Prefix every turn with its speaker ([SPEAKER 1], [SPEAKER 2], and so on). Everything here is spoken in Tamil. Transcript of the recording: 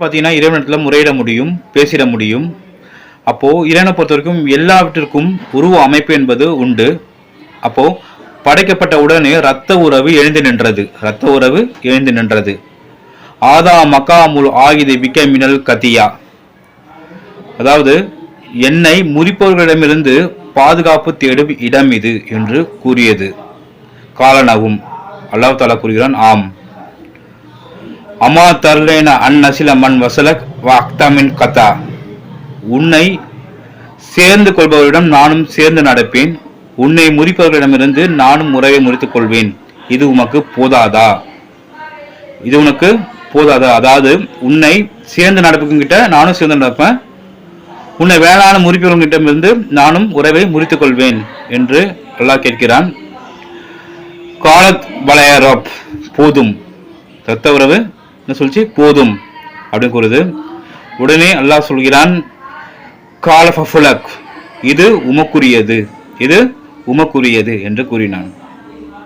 [SPEAKER 1] பார்த்தீங்கன்னா இறைவனத்தில் முறையிட முடியும் பேசிட முடியும். அப்போது இறைவனை பொறுத்த வரைக்கும் எல்லாவற்றிற்கும் உருவ அமைப்பு என்பது உண்டு. அப்போது படைக்கப்பட்ட உடனே இரத்த உறவு எழுந்து நின்றது. இரத்த உறவு எழுந்து நின்றது. ஆதா மக்காமுல் ஆகிது பிக்க மினல் கத்தியா. அதாவது என்னை முறிப்பவர்களிடமிருந்து பாதுகாப்பு தேடும் இடம் இது என்று கூறியது. காலனவும் அல்லாஹ் தாலா கூறுகிறான் ஆம். அமா தர்லேன அந்நசில மண் வசலக் வாக்தாமின் கதா. உன்னை சேர்ந்து கொள்பவரிடம் நானும் சேர்ந்து நடப்பேன். உன்னை முறிப்பவர்களிடமிருந்து நானும் உறவை முறித்துக் கொள்வேன் இது உமக்கு போதாதா? இது உனக்கு போதாதா? அதாவது உன்னை சேர்ந்து நடப்புங்கிட்ட நானும் சேர்ந்து நடப்பேன். உன்னை வேளாண் முறிப்பவர்கிட்டமிருந்து நானும் உறவை முறித்துக் கொள்வேன் என்று அல்லாஹ் கேட்கிறான். காலத் வளையரப். போதும். தத்த உறவு என்ன சொல்லிச்சு? போதும் அப்படின்னு கூறுது. உடனே அல்லாஹ் சொல்கிறான் கால ஃபஃபுலக். இது உமக்குரியது. இது உமக்குரியது என்று கூறினான்.